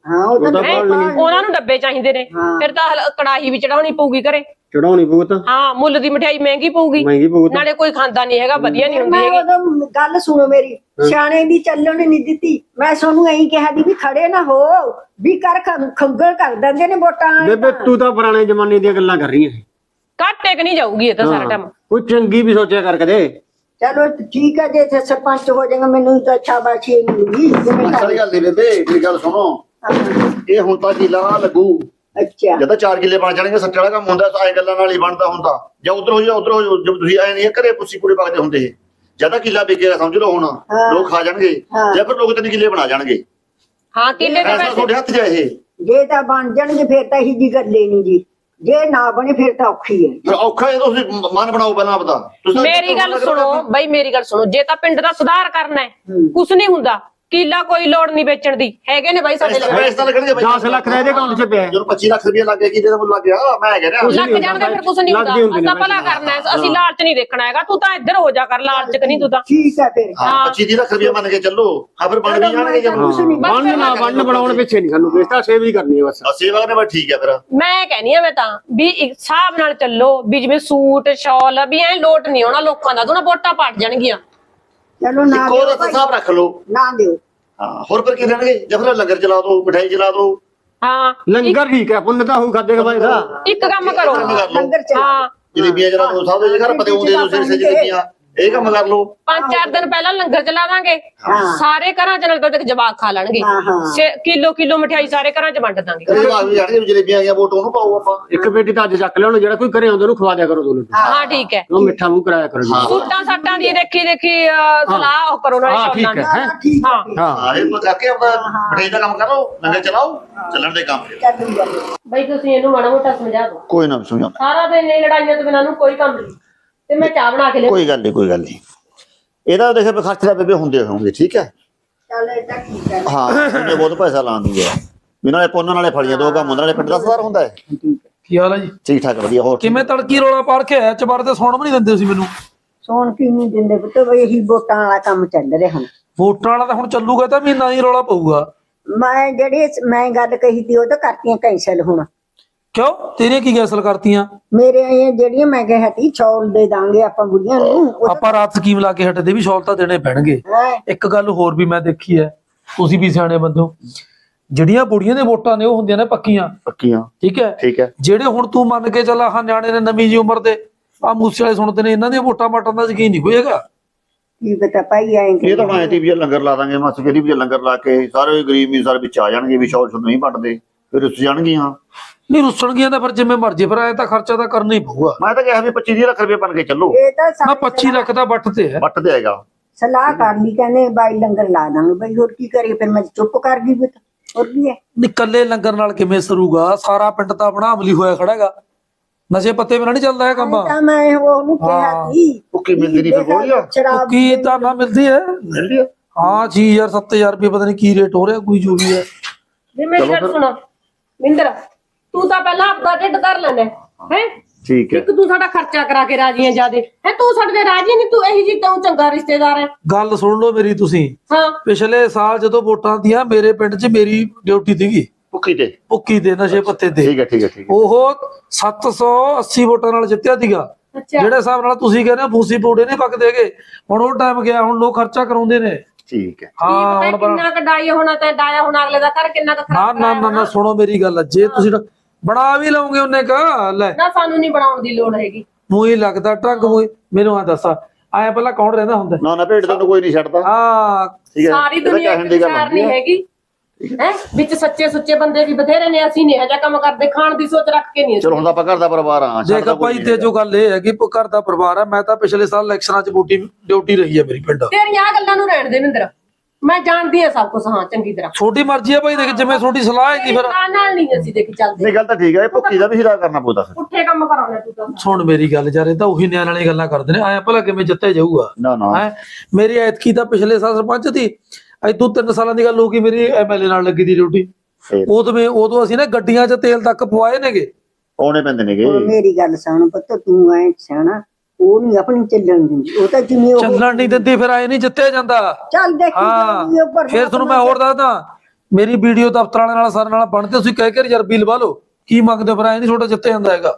ਹਾਂ ਉਹ ਤਾਂ ਹੈਂ? ਉਹਨਾਂ ਨੂੰ ਡੱਬੇ ਚਾਹੀਦੇ ਨੇ। ਹਾਂ। ਫਿਰ ਤਾਂ ਹਲ- ਕੜਾਹੀ ਵੀ ਚੜਾਉਣੀ ਪਊਗੀ ਘਰੇ। ਚੜਾਉਣੀ ਪਊ ਤਾਂ। ਹਾਂ ਮੁੱਲ ਦੀ ਮਠਿਆਈ ਮਹਿੰਗੀ ਪਊਗੀ। ਮਹਿੰਗੀ ਪਊ ਤਾਂ। ਨਾਲੇ ਕੋਈ ਖਾਂਦਾ ਨਹੀਂ ਹੈਗਾ ਵਧੀਆ ਨਹੀਂ ਹੁੰਦੀ ਮੈਂ ਹੈਗੀ। ਉਦੋਂ ਗੱਲ ਸੁਣੋ ਮੇਰੀ। ਸਿਆਣੇ ਦੀ ਚੱਲਣ ਨਹੀਂ ਦਿੱਤੀ। ਮੈਂ ਤੁਹਾਨੂੰ ਐਂ ਕਿਹਾ ਦੀ ਵੀ ਖੜੇ ਨਾ ਹੋ ਵੀ ਕਰ ਖੰ- ਖੰਗਲ ਕਰ ਦਿੰਦੇ ਨੇ ਵੋਟਾਂ ਵਾਲੇ ਬੇਬੇ ਤੂੰ ਤਾਂ ਪੁਰਾਣੇ ਜ਼ਮਾਨੇ ਦੀਆਂ ਗੱਲਾਂ ਕਰ ਰਹੀ ਹੈ ਘੱਟ ਟੇਕ ਨਹੀਂ ਜਾਊਗੀ ਇਹ ਤਾਂ ਸਾਰਾ ਟਾਈਮ ਕੋਈ ਚੰਗੀ ਵੀ ਸੋਚਿਆ ਕਰ ਕਦੇ। ਚਲੋ ਠੀਕ ਹੈ ਜੇ ਇੱਥੇ ਸਰਪੰਚ ਹੋ ਜਾਏਗਾ ਮੈਨੂੰ ਤਾਂ ਸ਼ਾਬਾਸ਼ੀ ਮਿਲੂਗੀ। ਜਿਵੇਂ ਸਾਰੀ ਗੱਲ ਨਹੀਂ ਬੇਬੇ ਮੇਰੀ ਗੱਲ ਸੁਣੋ। ਇਹ ਹੁਣ ਤਾਂ ਕਿਲਾ ਲੱਗੂ। ਅੱਛਾ। ਜਦੋਂ ਚਾਰ ਕਿੱਲੇ ਬਣ ਜਾਣਗੇ ਸੱਚਾ ਵਾਲਾ ਕੰਮ ਹੁੰਦਾ ਤਾਂ ਐ ਗੱਲਾਂ ਨਾਲ ਹੀ ਬਣਦਾ ਹੁੰਦਾ। ਜਾਂ ਉਧਰ ਹੋ ਜਾ ਉਧਰ ਹੋ ਜਾ ਜਦ ਤੁਸੀਂ ਐ ਨਹੀਂ ਘਰੇ ਪੁੱਸੀ ਪੂੜੇ ਪੱਕਦੇ ਹੁੰਦੇ ਜ਼ਿਆਦਾ ਕਿੱਲਾ ਵਿਕੇਗਾ ਸਮਝ ਲਓ ਹੁਣ। ਹਾਂ। ਲੋਕ ਖਾ ਜਾਣਗੇ। ਹਾਂ। ਜਾਂ ਫਿਰ ਲੋਕ ਤਿੰਨ ਕਿੱਲੇ ਬਣਾ ਜਾਣਗੇ। ਹਾਂ ਕਿੱਲੇ ਦੇ ਪੈਸੇ ਤੁਹਾਡੇ ਹੱਥ 'ਚ ਹੈ ਇਹ? ਜੇ ਤਾਂ ਬਣ ਜਾਣਗੇ ਫਿਰ ਤਾਂ ਇਹੀ ਜੀ ਗੱਲ ਨਹੀਂ ਜੀ। ਜੇ ਨਾ ਬਣੇ ਫਿਰ ਤਾਂ ਔਖੀ ਹੈ ਫਿਰ ਔਖਾ ਇਹ ਤੁਸੀਂ ਮਨ ਬਣਾਓ ਪਹਿਲਾਂ ਆਪਦਾ। ਮੇਰੀ ਗੱਲ ਸੁਣੋ ਬਈ ਮੇਰੀ ਗੱਲ ਸੁਣੋ। ਜੇ ਤਾਂ ਪਿੰਡ ਦਾ ਸੁਧਾਰ ਕਰਨਾ ਹੈ। ਕੁਛ ਨਹੀਂ ਹੁੰਦਾ। ਕਿੱਲਾ ਕੋਈ ਲੋੜ ਨਹੀਂ ਵੇਚਣ ਦੀ। ਹੈਗੇ ਨੇ ਬਾਈ ਸਾਡੇ ਲੱਗਣਗੇ ਬਾਈ। 10 ਲੱਖ ਦਾ ਇਹਦੇ ਅਕਾਊਂਟ 'ਚ ਪਿਆ। ਹੈ। ਜਦੋਂ 25 ਲੱਖ ਰੁਪਏ ਲੱਗ ਗਿਆ ਕਿਤੇ ਦਾ ਮੁੱਲ ਲੱਗ ਗਿਆ ਮੈਂ ਕਹਿ ਰਿਹਾ ਲੱਗ ਜਾਣਗੇ ਫਿਰ ਕੁਛ ਨਹੀਂ ਹੁੰਦਾ। ਅਸਾਂ ਭਲਾ ਕਰਨਾ ਹੈ। ਅਸੀਂ ਲਾਲਚ ਨਹੀਂ ਦੇਖਣਾ ਹੈਗਾ। ਤੂੰ ਤਾਂ ਇੱਧਰ ਹੋ ਜਾ ਕਰ ਲਾਲਚ ਕਰੀ ਤੂੰ ਤਾਂ। ਠੀਕ ਹੈ ਫਿਰ ਹਾਂ 25 ਲੱਖ ਰੁਪਏ ਮੰਨ ਕੇ ਚੱਲੋ। ਹਾਂ ਫਿਰ ਬਣ ਵੀ ਜਾਣਗੇ ਜਦ ਕੁਛ ਨਹੀਂ। ਬੰਨ ਨਾ ਬੰਨ ਬਣਾਉਣ ਪਿੱਛੇ ਨਹੀਂ ਸਾਨੂੰ ਕਿਸਤਾ ਸੇਵ ਹੀ ਕਰਨੀ ਹੈ ਬਸ। ਆ ਸੇਵਾ ਨੇ ਬਸ ਠੀਕ ਹੈ ਫਿਰ। ਮੈਂ ਕਹਿੰਨੀ ਆ ਮੈਂ ਤਾਂ ਵੀ ਇੱਕ ਹਿਸਾਬ ਨਾਲ ਚੱਲੋ ਵੀ ਜਿਵੇਂ ਸੂਟ ਸ਼ਾਲ ਵੀ ਐ ਲੋਟ ਨਹੀਂ ਆਉਣਾ ਲੋਕਾਂ ਦਾ। ਦੋਨਾ ਵੋਟਾਂ ਪੜ ਜਾਣਗੀਆਂ। ਚਲੋ ਨਾ ਇੱਕੋ ਦਿਓ ਦਾ ਭਾਈ, ਹਿਸਾਬ ਰੱਖ ਲਓ। ਨਾ ਦਿਓ। ਹਾਂ ਹੋਰ ਫਿਰ ਕੀ ਰਹਿਣਗੇ ਜਾਂ ਫਿਰ ਲੰਗਰ ਚਲਾ ਦਿਓ ਮਠਾਈ ਚਲਾ ਦਿਓ ਹਾਂ ਲੰਗਰ ਠੀਕ ਹੈ ਪੁੰਨ ਤਾਂ ਹੋਊ ਖਾਦੇ ਕਮਾਈ ਦਾ। ਇੱਕ ਕੰਮ ਕਰੋ। ਲੰਗਰ ਚ ਹਾਂ। ਜਲੇਬੀਆਂ ਚਲਾ ਦਿਓ ਸਭ ਦੇ ਘਰ ਪਤੇ ਹੁੰਦੇ ਜੋ ਸਿਰ ਸੇ ਜਲੇਬੀਆਂ। ਇਹ ਕੰਮ ਕਰ ਲਓ। ਪੰਜ ਚਾਰ ਦਿਨ ਪਹਿਲਾਂ ਲੰਗਰ ਚਲਾ ਦਾਂਗੇ ਹਾਂ। ਸਾਰੇ ਘਰਾਂ ਚ ਨਾਲ ਤਾਂ ਜਵਾਕ ਖਾ ਲੈਣਗੇ। ਹਾਂ, ਹਾਂ। ਕਿਲੋ ਕਿਲੋ ਮਠਿਆਈ ਸਾਰੇ ਘਰਾਂ ਚ ਵੰਡ ਦਾਂਗੇ। ਕਦੇ ਬਾਗ ਵੀ ਜਾਣਗੇ ਵੀ ਜਲੇਬੀਆਂ ਆ ਗਈਆਂ ਵੋਟ ਉਹਨੂੰ ਪਾਓ ਆਪਾਂ। ਇੱਕ ਬੇਟੀ ਤਾਂ ਅੱਜ ਚੱਕ ਲਿਆਉਣ ਜਿਹੜਾ ਕੋਈ ਘਰੇ ਆਉਂਦਾ ਉਹਨੂੰ ਖਵਾ ਦਿਆ ਕਰੋ ਦੋ ਲੱਡੂ ਹਾਂ ਠੀਕ ਹੈ। ਉਹ ਮਿੱਠਾ ਮੂੰਹ ਕਰਾਇਆ ਕਰੋ ਜੀ। ਸੂਟਾਂ ਸਾਟਾਂ ਦੀ ਦੇਖੀ ਦੇਖੀ ਅਹ, ਸਲਾਹ ਉਹ ਕਰੋ ਨਾਲੇ ਹਾਂ, ਠੀਕ ਸ਼ੌਲਾਂ ਦੀ। ਹੈ। ਹਾਂ, ਠੀਕ ਹੈ। ਹਾਂ। ਇਹ ਕਰਕੇ ਆਪਣਾ ਮਠਾਈ ਦਾ ਕੰਮ ਕਰੋ ਲੰਗਰ ਚਲਾਓ ਚੱਲਣ ਦੇ ਕੰਮ। ਚੱਲੂਗਾ ਬਈ ਤੁਸੀਂ ਇਹਨੂੰ ਮਾੜਾ ਮੋਟਾ ਸਮਝਾ ਦਿਓ। ਕੋਈ ਨਾ ਸਮਝਾਉਂਦਾ। ਸਾਰਾ ਦਿਨ ਇਹ ਲੜਾਈਆਂ ਤੋਂ ਬਿਨਾਂ ਨੂੰ ਕੋਈ ਕੰਮ ਨਹੀਂ। ਤੇ ਮੈਂ ਚਾਹ ਬਣਾ ਕੇ ਲਿਆ ਕੋਈ ਗੱਲ ਨਹੀਂ ਕੋਈ ਗੱਲ ਨਹੀਂ। ਇਹਦਾ ਦੇਖੇ ਵੀ ਖਰਚ ਦਾ ਬੇਬੇ ਹੁੰਦੇ ਹੋਣਗੇ ਠੀਕ ਹੈ? ਚੱਲ ਇਹ ਤਾਂ ਠੀਕ ਹੈ। ਹਾਂ ਉਹਨੇ ਬਹੁਤ ਪੈਸਾ ਲਾਉਣ ਦੀ ਹੈ ਵੀ ਨਾਲੇ ਪੁੰਨ ਨਾਲੇ ਫੜੀਆਂ ਦੋ ਕੰਮ ਹੁੰਦੇ ਨਾਲੇ ਪਿੰਡ ਦਾ ਸੁਧਾਰ ਹੁੰਦਾ ਹੈ। ਕੀ ਹਾਲ ਹੈ ਜੀ? ਠੀਕ ਠਾਕ ਵਧੀਆ ਹੋਰ ਕਿਵੇਂ ਤੜਕੀ ਰੋਲਾ ਪਾੜ ਕੇ ਆਇਆ ਚਬਾਰ ਤੇ ਸੌਣ ਵੀ ਨਹੀਂ ਦਿੰਦੇ ਸੀ ਮੈਨੂੰ। ਸੋਣ ਕੀ ਨਹੀਂ ਦਿੰਦੇ ਪੁੱਤ? ਬਈ ਇਹੀ ਵੋਟਾਂ ਵਾਲਾ ਕੰਮ ਚੱਲ ਰਿਹਾ ਹੁਣ। ਵੋਟਾਂ ਵਾਲਾ ਤਾਂ ਹੁਣ ਚੱਲੂਗਾ ਤਾਂ ਮਹੀਨਾ ਹੀ ਰੋਲਾ ਪਊਗਾ। ਮੈਂ ਜਿਹੜੀ ਮੈਂ ਗੱਲ ਕਹੀ ਤੀ ਉਹ ਤਾਂ ਕਰਤੀਆਂ ਕੈਂਸਲ ਹੁਣ। ਕਿਉਂ? ਤੇਰੇ ਕੀ ਗੈਸਲ ਕਰਤੀਆਂ? ਮੇਰੇ ਇਹ ਜਿਹੜੀਆਂ ਮੈਂ ਕਿਹਾ ਤੀ ਚੌਲ ਦੇ ਦਾਂਗੇ ਆਪਾਂ ਬੁੜੀਆਂ ਨੂੰ ਉਹ ਆਪਾਂ ਰਾਤ ਸਕੀਮ ਲਾ ਕੇ ਹਟਦੇ ਵੀ ਸ਼ੌਲ ਤਾਂ ਦੇਣੇ ਪੈਣਗੇ। ਇੱਕ ਗੱਲ ਹੋਰ ਵੀ ਮੈਂ ਦੇਖੀ ਹੈ ਤੁਸੀਂ ਵੀ ਸਿਆਣੇ ਬੰਦੇ ਜਿਹੜੀਆਂ ਬੁੜੀਆਂ ਦੇ ਵੋਟਾਂ ਨੇ ਉਹ ਹੁੰਦੀਆਂ ਨੇ ਪੱਕੀਆਂ। ਪੱਕੀਆਂ। ਠੀਕ ਹੈ? ਠੀਕ ਹੈ। ਜਿਹੜੇ ਹੁਣ ਤੂੰ ਮੰਨ ਕੇ ਚੱਲ ਆਹ ਨਿਆਣੇ ਨੇ ਨਵੀਂ ਜੀ ਉਮਰ ਦੇ ਆ ਮੂਸੇ ਵਾਲੇ ਸੁਣਦੇ ਨੇ ਇਹਨਾਂ ਦੀਆਂ ਵੋਟਾਂ ਮਾਟਾਂ ਦਾ ਯਕੀਨ ਨਹੀਂ ਹੋਏਗਾ ਕੀ ਪਤਾ ਭਾਈ ਆਏ ਇਹ ਤਾਂ ਬਣਾਏ ਤੀ ਵੀ ਲੰਗਰ ਲਾ ਦਾਂਗੇ ਮਸ ਕਿਹੜੀ ਵੀ ਲੰਗਰ ਲਾ ਕੇ ਸਾਰੇ ਗਰੀਬ ਵੀ ਸਾਰੇ ਵਿੱਚ ਆ ਜਾਣਗੇ ਵੀ ਸ਼ੌਰ ਸ਼ੁਰ ਨਹੀਂ ਵੰਡਦੇ ਫਿਰ ਉਸ ਜਾਣਗੀਆਂ। ਨਹੀਂ ਰੁੱਸਣਗੀਆਂ ਤਾਂ ਫਿਰ ਜਿਵੇਂ ਮਰਜ਼ੀ ਫਿਰ ਐ ਤਾਂ ਖਰਚਾ ਤਾਂ ਕਰਨਾ ਹੀ ਪਊਗਾ। ਮੈਂ ਤਾਂ ਕਿਹਾ ਵੀ 25 ਲੱਖ ਰੁਪਏ ਬਣ ਕੇ ਚੱਲੋ। ਇਹ ਤਾਂ ਨਾ ਸਾਰੇ 25 ਲੱਖ ਦਾ ਵੱਟ ਤੇ ਹੈ। ਵੱਟ ਤੇ ਆਏਗਾ ਸਲਾਹ ਕਰ ਲਈ ਕਹਿੰਦੇ ਬਾਈ ਲੰਗਰ ਲਾ ਦਾਂਗੇ। ਬਈ ਹੋਰ ਕੀ ਕਰੀਏ ਫਿਰ ਮੈਂ ਚੁੱਪ ਕਰ ਗਈ ਪੁੱਤ। ਹੋਰ ਕੀ ਹੈ? ਨਿਕੱਲੇ ਲੰਗਰ ਨਾਲ ਕਿਵੇਂ ਸਰੂਗਾ? ਸਾਰਾ ਪਿੰਡ ਤਾਂ ਆਪਣਾ ਅਮਲੀ ਹੋਇਆ ਖੜਾਗਾ ਨਸ਼ੇ ਪੱਤੇ ਬਿਨਾਂ ਨਹੀਂ ਚੱਲਦਾ ਇਹ ਕੰਮ। ਤਾਂ ਮੈਂ ਉਹਨੂੰ ਕਿਹਾ ਹਾਂ। ਸੀ। ਭੁੱਕੀ ਮਿਲਦੀ ਨਹੀਂ ਫਿਰ ਬੋਲੀਆ ਸ਼ਰਾਬ ਕੀ ਤਾਂ ਨਾ ਮਿਲਦੀ ਹੈ। ਮਿਲਦੀ ਆ ਹਾਂ 6000 7000 ਰੁਪਏ ਪਤਾ ਨਹੀਂ ਕੀ ਰੇਟ ਹੋ ਰਿਹਾ ਕੋਈ ਜੋ ਵੀ ਹੈ। ਵੀ ਮੇਰੀ ਗੱਲ ਸੁਣੋ। ਮਿੰਦਰ ਤੂੰ ਤਾਂ ਪਹਿਲਾਂ ਆਪਦਾ ਢਿੱਡ ਧਰ ਲੈਣਾ ਹੈ? ਠੀਕ ਹੈ। ਇੱਕ ਤੂੰ ਸਾਡਾ ਖਰਚਾ ਕਰਾ ਕੇ ਰਾਜੀ ਹੈ ਜਿਆਦੇ। ਹੈ ਤੂੰ ਸਾਡੇ ਤੇ ਰਾਜੀ ਨਹੀਂ ਤੂੰ ਇਹੀ ਜੀ ਤੂੰ ਚੰਗਾ ਰਿਸ਼ਤੇਦਾਰ ਹੈ ਗੱਲ ਸੁਣ ਲਓ ਮੇਰੀ ਤੁਸੀਂ। ਹਾਂ। ਪਿਛਲੇ ਸਾਲ ਜਦੋਂ ਵੋਟਾਂ ਦੀਆਂ ਮੇਰੇ ਪਿੰਡ 'ਚ ਮੇਰੀ ਡਿਊਟੀ ਸੀਗੀ। ਭੁੱਕੀ ਤੇ। ਭੁੱਕੀ ਦੇ ਨਸ਼ੇ ਪੱਤੇ ਤੇ ਠੀਕ ਹੈ ਠੀਕ ਹੈ ਠੀਕ ਹੈ। ਉਹ 780 ਵੋਟਾਂ ਨਾਲ ਜਿੱਤਿਆ ਸੀਗਾ। ਜਿਹੜੇ ਹਿਸਾਬ ਨਾਲ ਤੁਸੀਂ ਕਹਿੰਦੇ ਹੋ ਫੂਸੀ ਪੂੜੇ ਨਹੀਂ ਪੱਕਦੇਗੇ ਹੁਣ ਉਹ ਟਾਈਮ ਗਿਆ ਹੁਣ ਲੋਕ ਖਰਚਾ ਕਰਾਉਂਦੇ ਨੇ। ਠੀਕ ਹੈ। ਹਾਂ ਕਿੰਨਾ ਕਡਾਈ ਹੋਣਾ ਤੇ ਡਾਇਆ ਹੋਣਾ ਅਗਲੇ ਦਾ ਘਰ ਕਿੰਨਾ ਕੁ ਖਰਾਬ ਨਾ ਨਾ ਨਾ ਸੁਣੋ ਮੇਰੀ ਗੱਲ ਜੇ ਤੁਸੀਂ ਬਣਾ ਵੀ ਲਓਗੇ ਉਹਨੇ ਕਾ ਲੈ। ਨਾ ਸਾਨੂੰ ਨਹੀਂ ਬਣਾਉਣ ਦੀ ਲੋੜ ਹੈਗੀ। ਮੂੰਹ ਹੀ ਲੱਗਦਾ ਟੰਗ ਮੂੰਹ ਹੀ। ਮੈਨੂੰ ਆ ਦੱਸ ਆਇਆ ਪਹਿਲਾਂ ਕੌਣ ਰਹਿੰਦਾ ਹੁੰਦਾ? ਨਾ ਨਾ ਭੇਡ ਤੈਨੂੰ ਕੋਈ ਨਹੀਂ ਛੱਡਦਾ। ਆ। ਠੀਕ ਹੈ। ਸਾਰੀ ਇਹਦਾ ਦੁਨੀਆ ਕਹਿਣ ਦੀ ਗੱਲ ਵਿਚਾਰ ਹੁੰਦੀ ਨਹੀਂ ਹੈ। ਹੈਗੀ। ਹੈ। ਵਿੱਚ ਸੱਚੇ ਸੁੱਚੇ ਬੰਦੇ ਵੀ ਬਥੇਰੇ ਨੇ ਅਸੀਂ ਨਹੀਂ ਹਜਾ ਕੰਮ ਕਰਦੇ ਖਾਣ ਦੀ ਸੋਚ ਰੱਖ ਕੇ ਨਹੀਂ ਚਲੋ ਹੁਣ ਤਾਂ ਆਪਾਂ ਘਰ ਦਾ ਪਰਿਵਾਰ ਆ ਦੇਖ ਭਾਈ ਤੇ ਜੋ ਗੱਲ ਇਹ ਹੈ ਕਿ ਘਰ ਦਾ ਪਰਿਵਾਰ ਹੈ। ਮੈਂ ਤਾਂ ਪਿਛਲੇ ਸਾਲ ਇਲੈਕਸ਼ਨਾਂ 'ਚ ਵੋਟੀ ਡਿਊਟੀ ਰਹੀ ਹੈ ਮੇਰੀ ਪਿੰਡ। ਤੇਰੀਆਂ ਆਹ ਗੱਲਾਂ ਨੂੰ ਰਹਿਣ ਦੇ ਮਿੰਦਰ ਮੈਂ ਜਾਣਦੀ ਆ ਸਭ ਕੁਝ ਹਾਂ ਚੰਗੀ ਤਰ੍ਹਾਂ। ਛੋਟੀ ਮਰਜ਼ੀ ਹੈ ਭਾਈ ਦੇਖ ਜਿਵੇਂ ਤੁਹਾਡੀ ਸਲਾਹ ਹੈਗੀ ਫਿਰ। ਨਾਲ ਨਾਲ ਨਹੀਂ ਅਸੀਂ ਦੇਖ ਚੱਲਦੇ। ਨਹੀਂ ਗੱਲ ਤਾਂ ਠੀਕ ਹੈ ਇਹ ਭੁੱਕੀ ਦਾ ਵੀ ਹਿਲਾ ਕਰਨਾ ਪਊਦਾ ਫਿਰ। ਪੁੱਠੇ ਕੰਮ ਕਰਾਉਣਾ ਤੂੰ ਤਾਂ। ਸੁਣ ਮੇਰੀ ਗੱਲ ਯਾਰ ਇਹ ਤਾਂ ਉਹੀ ਨਿਆਂ ਵਾਲੀ ਗੱਲਾਂ ਕਰਦੇ ਨੇ ਆਇਆ ਭਲਾ ਕਿਵੇਂ ਜਿੱਤਿਆ ਜਾਊਗਾ। ਨਾ ਨਾ। ਹੈ? ਮੇਰੀ ਐਤਕੀ ਤਾਂ ਪਿਛਲੇ ਸਾਲ ਸਰਪੰਚ ਸੀ ਅੱਜ ਤੋਂ 3 ਸਾਲਾਂ ਦੀ ਗੱਲ ਹੋ ਗਈ ਮੇਰੀ ਐਮਐਲਏ ਨਾਲ ਲੱਗੀ ਦੀ ਡਿਊਟੀ। ਫੇਰ। ਉਦੋਂ ਉਦੋਂ ਅਸੀਂ ਨਾ ਗੱਡੀਆਂ 'ਚ ਤੇਲ ਤੱਕ ਪਵਾਏ ਨੇਗੇ। ਆਉਣੇ ਪੈਂਦੇ ਨੇਗੇ। ਮੇਰੀ ਗੱਲ ਸੁਣ ਪੁੱਤ ਤੂੰ ਐ ਸਿਆਣਾ ਉਹ ਨਹੀਂ ਆਪਣੀ ਚੱਲਣ ਦਿੰਦੀ ਉਹ ਤਾਂ ਜਿਵੇਂ ਉਹ ਚੱਲਣ ਨਹੀਂ ਦਿੰਦੀ ਫਿਰ ਆਏ ਨਹੀਂ ਜਿੱਤਿਆ ਜਾਂਦਾ। ਚੱਲ ਦੇਖੀ ਜਾਊਗੀ ਉਹ ਪਰ ਫਿਰ ਤੁਹਾਨੂੰ ਮੈਂ ਹੋਰ ਦੱਸਦਾ। ਮੇਰੀ ਵੀਡੀਓ ਦਫ਼ਤਰ ਨਾਲ ਸਰ ਨਾਲ ਬਣਦੇ ਤੁਸੀਂ ਕਹਿ ਕੇ ਰਿਜ਼ਰਵ ਲਵਾ ਲਓ ਕੀ ਮੰਗਦੇ ਫਿਰ ਆਏ ਨਹੀਂ ਛੋਟਾ ਜਿੱਤਿਆ ਜਾਂਦਾ ਹੈਗਾ।